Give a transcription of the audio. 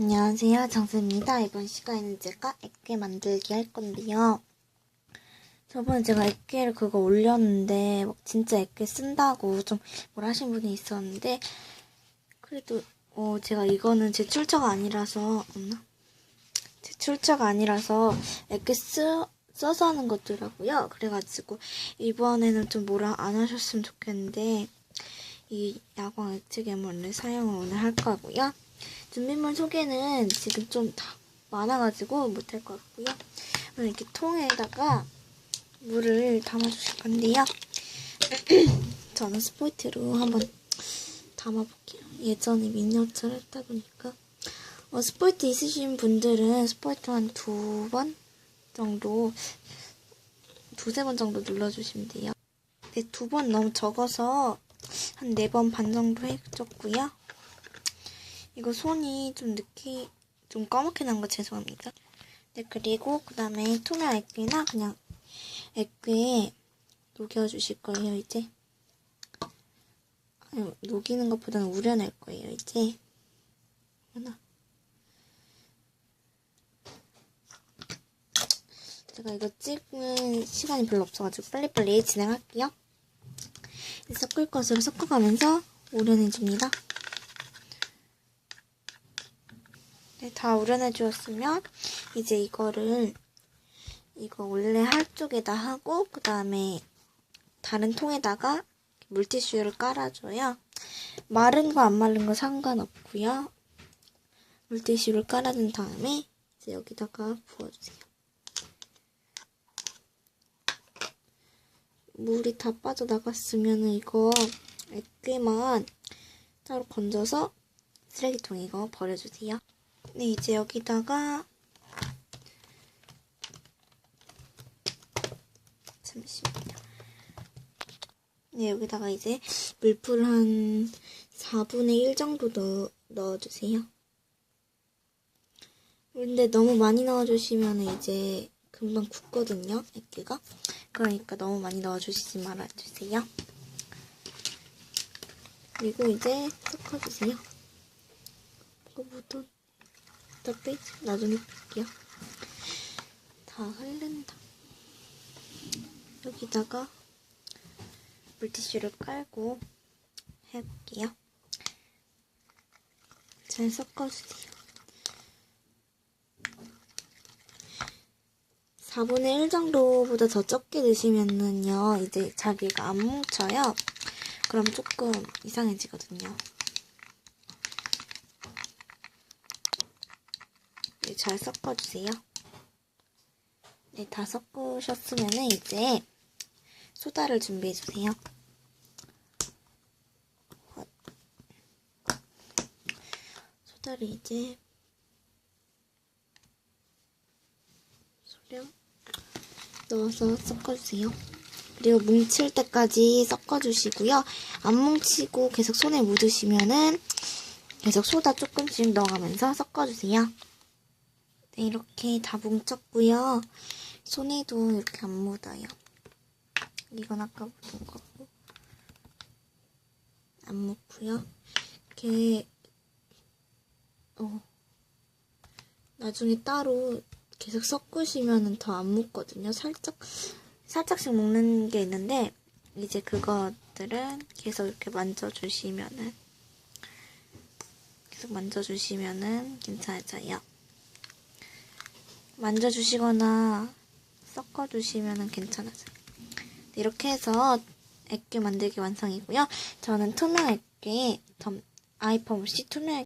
안녕하세요. 정수입니다. 이번 시간에는 제가 액괴 만들기 할 건데요. 저번에 제가 액괴를 그거 올렸는데 막 진짜 액괴 쓴다고 좀 뭐라 하신 분이 있었는데 그래도 어 제가 이거는 제 출처가 아니라서 없나? 제 출처가 아니라서 액괴 쓰, 써서 하는 것더라고요. 그래가지고 이번에는 좀 뭐라 안 하셨으면 좋겠는데 이 야광 액체 괴물을 사용을 오늘 할 거고요. 준비물 소개는 지금 좀 다 많아가지고 못할 것 같고요. 이렇게 통에다가 물을 담아주실 건데요. 저는 스포이트로 한번 담아볼게요. 예전에 미니어처를 했다 보니까 어, 스포이트 있으신 분들은 스포이트 한 두 번 정도 두세 번 정도 눌러주시면 돼요. 네, 두 번 너무 적어서 한 네 번 반 정도 해줬고요. 이거 손이 좀 느끼, 좀 까맣게 난 거 죄송합니다. 네, 그리고 그 다음에 투명 액괴나 그냥 액괴에 녹여주실 거예요, 이제. 녹이는 것보다는 우려낼 거예요, 이제. 하나. 제가 이거 찍는 시간이 별로 없어가지고 빨리빨리 진행할게요. 섞을 것으로 섞어가면서 우려내줍니다. 네, 다 우려내 주었으면 이제 이거를 이거 원래 할 쪽에다 하고 그 다음에 다른 통에다가 물티슈를 깔아줘요. 마른 거 안 마른 거 상관없고요. 물티슈를 깔아준 다음에 이제 여기다가 부어주세요. 물이 다 빠져나갔으면 이거 액괴만 따로 건져서 쓰레기통 이거 버려주세요. 네, 이제 여기다가 잠시만요. 네, 여기다가 이제 물풀 한 4분의 1 정도 넣어, 넣어주세요. 근데 너무 많이 넣어주시면 이제 금방 굳거든요, 액기가. 그러니까 너무 많이 넣어주시지 말아주세요. 그리고 이제 섞어주세요. 이거 묻어. 다 빼지. 나중에 뺄게요. 다 흐른다. 여기다가 물티슈를 깔고 해볼게요. 잘 섞어주세요. 4분의 1 정도보다 더 적게 넣으시면은요, 이제 자기가 안 뭉쳐요. 그럼 조금 이상해지거든요. 잘 섞어주세요. 네, 다 섞으셨으면 이제 소다를 준비해주세요. 소다를 이제 소량 넣어서 섞어주세요. 그리고 뭉칠 때까지 섞어주시고요. 안 뭉치고 계속 손에 묻으시면은 계속 소다 조금씩 넣어가면서 섞어주세요. 네, 이렇게 다 뭉쳤고요. 손에도 이렇게 안 묻어요. 이건 아까 묻은 거고. 안 묻고요. 이렇게 어 나중에 따로 계속 섞으시면은 더안 묻거든요. 살짝 살짝씩 먹는 게 있는데 이제 그것들은 계속 이렇게 만져주시면은 계속 만져주시면은 괜찮아져요. 만져주시거나 섞어주시면 괜찮아져요. 이렇게 해서 액괴 만들기 완성이고요. 저는 투명 액괴, 점, 아이폰 없이 투명